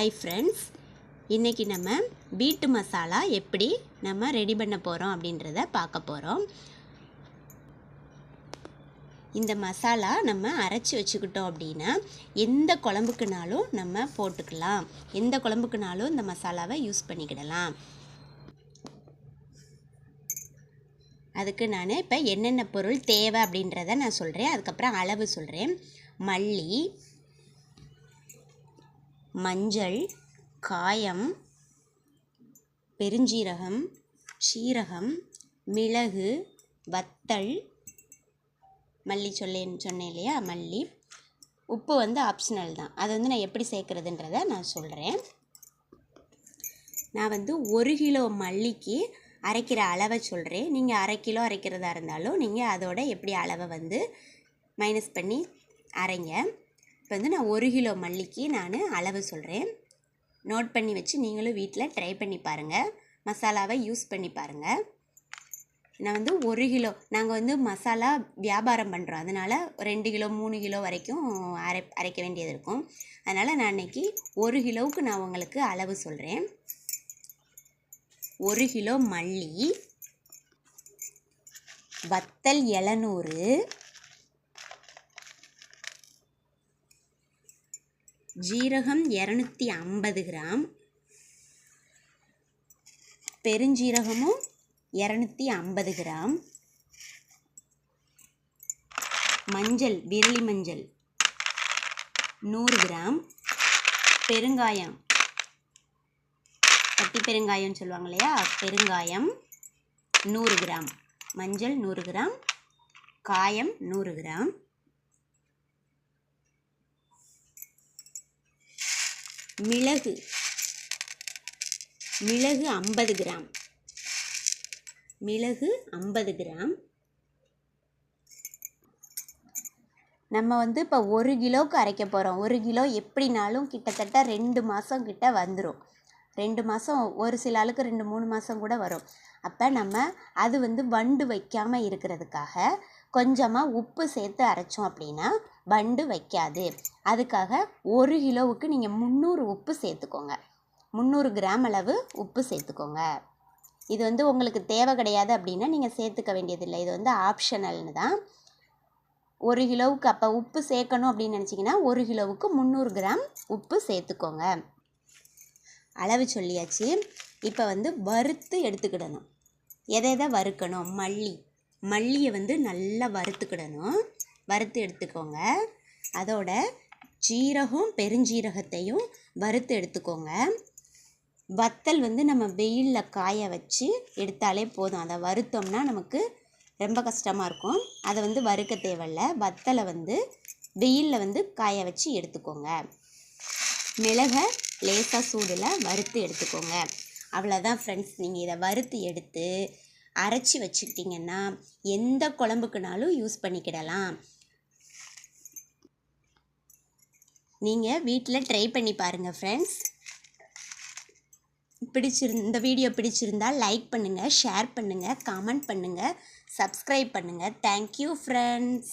Hi friends இன்றைக்கி நம்ம beat masala எப்படி நம்ம ரெடி பண்ண போகிறோம் அப்படின்றத பார்க்க போகிறோம் இந்த மசாலா நம்ம அரைச்சி வச்சுக்கிட்டோம் அப்படின்னா எந்த குழம்புக்குனாலும் நம்ம போட்டுக்கலாம். எந்த குழம்புக்குனாலும் இந்த மசாலாவை யூஸ் பண்ணிக்கிடலாம். அதுக்கு நான் இப்போ என்னென்ன பொருள் தேவை அப்படின்றத நான் சொல்கிறேன் அதுக்கப்புறம் அளவு சொல்கிறேன் மல்லி மஞ்சள் காயம் பெருஞ்சீரகம் சீரகம் மிளகு வத்தல் மல்லி சொல்லேன்னு சொன்னேன் இல்லையா? மல்லி. உப்பு வந்து ஆப்ஷனல் தான். அதை வந்து நான் எப்படி சேர்க்குறதுன்றத நான் சொல்கிறேன் நான் வந்து ஒரு கிலோ மல்லிக்கு அரைக்கிற அளவை சொல்கிறேன் நீங்கள் அரை கிலோ அரைக்கிறதா இருந்தாலும் நீங்கள் அதோட எப்படி அளவை வந்து மைனஸ் பண்ணி அரைங்க. இப்போ வந்து நான் ஒரு கிலோ மல்லிக்கு நான் அளவு சொல்கிறேன். நோட் பண்ணி வச்சு நீங்களும் வீட்டில் ட்ரை பண்ணி பாருங்கள் மசாலாவை யூஸ் பண்ணி பாருங்கள் நான் வந்து ஒரு கிலோ நாங்கள் வந்து மசாலா வியாபாரம் பண்ணுறோம் அதனால் ரெண்டு கிலோ மூணு கிலோ வரைக்கும் அரை அரைக்க வேண்டியது இருக்கும். அதனால் நான் இன்னைக்கு ஒரு கிலோவுக்கு நான் உங்களுக்கு அளவு சொல்கிறேன். ஒரு கிலோ மல்லி வத்தல் எழுநூறு ஜீரகம் இரநூத்தி ஐம்பது கிராம். பெருஞ்சீரகமும் இரநூத்தி ஐம்பது கிராம். மஞ்சள் விரலி மஞ்சள் நூறு கிராம். பெருங்காயம் கட்டி பெருங்காயம்னு சொல்லுவாங்க இல்லையா பெருங்காயம் நூறு கிராம். மஞ்சள் நூறு கிராம். காயம் நூறு கிராம். மிளகு. மிளகு ஐம்பது கிராம். மிளகு ஐம்பது கிராம். நம்ம வந்து இப்போ ஒரு கிலோவுக்கு அரைக்க போகிறோம் ஒரு கிலோ எப்படினாலும் கிட்டத்தட்ட ரெண்டு மாதம் கிட்ட வந்துடும் ரெண்டு மாதம் ஒரு சில ஆளுக்கு ரெண்டு மூணு மாதம் கூட வரும். அப்போ நம்ம அது வந்து வண்டு வைக்காமல் இருக்கிறதுக்காக கொஞ்சமாக உப்பு சேர்த்து அரைச்சோம் அப்படின்னா வண்டு வைக்காது. அதுக்காக ஒரு கிலோவுக்கு நீங்கள் முந்நூறு உப்பு சேர்த்துக்கோங்க. முந்நூறு கிராம் அளவு உப்பு சேர்த்துக்கோங்க. இது வந்து உங்களுக்கு தேவை கிடையாது அப்படின்னா நீங்கள் சேர்த்துக்க வேண்டியதில்லை. இது வந்து ஆப்ஷனல்னு தான். ஒரு கிலோவுக்கு அப்போ உப்பு சேர்க்கணும் அப்படின்னு நினச்சிங்கன்னா ஒரு கிலோவுக்கு முந்நூறு கிராம் உப்பு சேர்த்துக்கோங்க. அளவு சொல்லியாச்சு. இப்போ வந்து வறுத்து எடுத்துக்கிடணும். எதை எதை வறுக்கணும்? மல்லி. மல்லியை வந்து நல்லா வறுத்துக்கிடணும். வறுத்து எடுத்துக்கோங்க. அதோட ஜீரகம் பெருஞ்சீரகத்தையும் வறுத்து எடுத்துக்கோங்க. வத்தல் வந்து நம்ம வெயிலில் காய வச்சு எடுத்தாலே போதும். அதை வறுத்தோம்னா நமக்கு ரொம்ப கஷ்டமாக இருக்கும். அதை வந்து வறுக்க தேவையில்ல. வத்தலை வந்து வெயிலில் வந்து காய வச்சு எடுத்துக்கோங்க. மிளகை லேசாக சூடில் வறுத்து எடுத்துக்கோங்க. அவ்வளோதான் ஃப்ரெண்ட்ஸ் நீங்கள் இதை வறுத்து எடுத்து அரைச்சி வச்சுக்கிட்டிங்கன்னா எந்த குழம்புக்குனாலும் யூஸ் பண்ணிக்கிடலாம். நீங்கள் வீட்டில் ட்ரை பண்ணி பாருங்கள் ஃப்ரெண்ட்ஸ் பிடிச்சிருந்த இந்த வீடியோ பிடிச்சிருந்தால் லைக் பண்ணுங்கள் ஷேர் பண்ணுங்கள் கமெண்ட் பண்ணுங்கள் சப்ஸ்கிரைப் பண்ணுங்கள் தேங்க்யூ ஃப்ரெண்ட்ஸ்